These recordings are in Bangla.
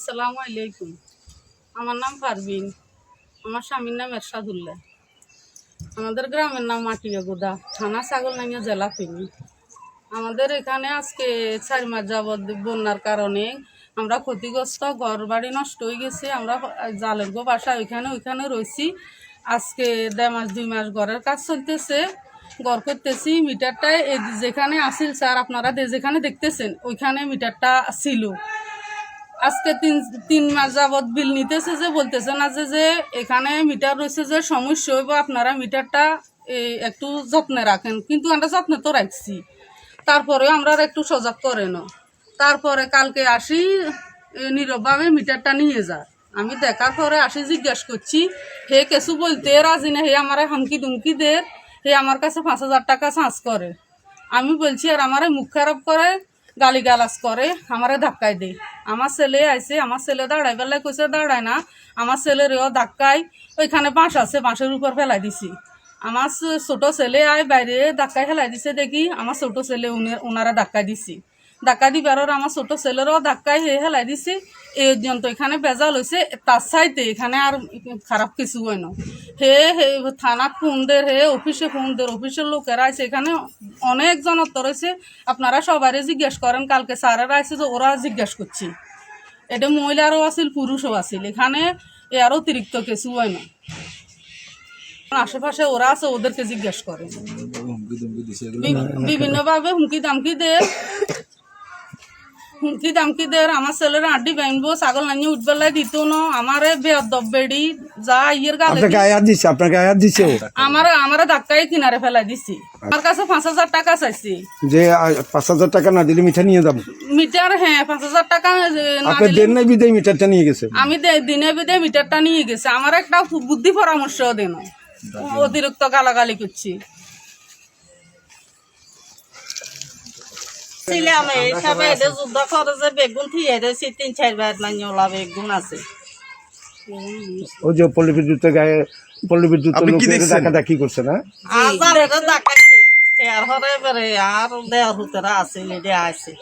আসসালামু আলাইকুম। আমার নাম পারবিন আমার স্বামীর নাম এরশাদুল্লাহ। আমাদের গ্রামের নাম মাটিয়াগুদা থানা ছাগল ছাগলনাইয়া জেলা ফিনি। আমাদের এখানে আজকে চার মাস যাবৎ বন্যার কারণে আমরা ক্ষতিগ্রস্ত ঘর বাড়ি নষ্ট হয়ে গেছে। আমরা জালের গো বাসা ওইখানে ওইখানে রয়েছি। আজকে দেড় মাস, দুই মাস ঘরের কাজ চলতেছে। ঘর করতেছি, মিটারটা যেখানে আসিল স্যার, আপনারা যেখানে দেখতেছেন, ওইখানে মিটারটা ছিল। আজকে তিন তিন মাস যাবৎ বিল নিতেছে যে, বলতেছে না যে যে এখানে মিটার রয়েছে যে, সমস্যা হইব, আপনারা মিটারটা একটু যত্নে রাখেন। কিন্তু আমরা যত্নে তো রাখছি। তারপরে আমরা একটু সজাগ করে না তারপরে কালকে আসি নীরবভাবে মিটারটা নিয়ে যা। আমি দেখার পরে আসি, জিজ্ঞাসা করছি, হে কিছু বলতে রাজি না? হে, আমার হামকি দুমকি দে। হে, আমার কাছে পাঁচ হাজার টাকা চার্জ করে। আমি বলছি, আর আমারে মুখ খারাপ করে গালি গালাজ করে, আমারে ধাক্কায় দেয় আমার ছেলে আইসে আমার ছেলে দাঁড়ায়, বেলায় কইসে দাঁড়ায় না, আমার ছেলেরও ধাক্কায় ওইখানে বাঁশ আছে, বাঁশের উপর ফেলাই দিছি। আমার ছোটো ছেলে আয় বাইরে ধাক্কায় ফেলাই দিছে দেখি, আমার ছোট ছেলে উনি- ওনারা ধাক্কা দিছি। ধাক্কা দিবার আমার ছোট ছেলেরও ধাক্কায় হে হেলাই দিছি। এই পর্যন্ত এখানে বেজাল হয়েছে তার সাইতে এখানে আর খারাপ কিছু হয় না। হে হে থানাত ফোন দের হে অফিসে ফোন দের অফিসের লোকেরা আছে এখানে অনেক জনত রয়েছে আপনারা সবাই জিজ্ঞেস করেন কালকে স্যারেরা আছে যে ওরা জিজ্ঞেস করছি এটা মহিলারও আছিল পুরুষও আছিল। এখানে এ আর অতিরিক্ত কিছু হয় না। আশেপাশে ওরা আছে ওদেরকে জিজ্ঞেস করে বিভিন্নভাবে হুমকি দামকি দে হুমকি দামকি দে আমার ছেলের আড্ডি বাইনবো ছাগল নানি উঠবেলায় দিত না আমার বেদব বেড়ি যা ইয়ের গালে ও আমার আমার ধাক্কায় কিনারে ফেলাই দিছি আমার কাছে পাঁচ হাজার টাকা চাইছি যে পাঁচ হাজার টাকা না দিলে মিঠা নিয়ে যাব মিটার হ্যাঁ পাঁচ হাজার টাকা আপনি দেন নাই বিদায় মিটারটা নিয়ে গেছে আমি দে- দিনে বিদে মিটারটা নিয়ে গেছে আমার একটা বুদ্ধি পরামর্শ দেন অতিরিক্ত গালাগালি করছি ছিলাম সবাই এটা যুদ্ধ করে যে বেগুন থিয়ে রয়েছে তিন চার বার মানে ওলা বেগুন আছে। ওই যে পল্লী বিদ্যুৎ গায়ে পল্লী বিদ্যুৎ লোকের ডাকা ডাকি করছে না? আর দেখাইছে এর হরে এবারে আর দেওয়ার হুতরা আছিল এটা আছে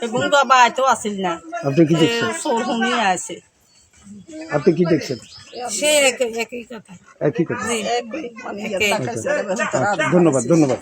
বেগুন বাবা আইতো আছিল না। আপনি কি দেখছেন? সোর শুনি আছে আপনি কি দেখছেন? সে একই কথা। একই কথা। একই আচ্ছা, ধন্যবাদ ধন্যবাদ।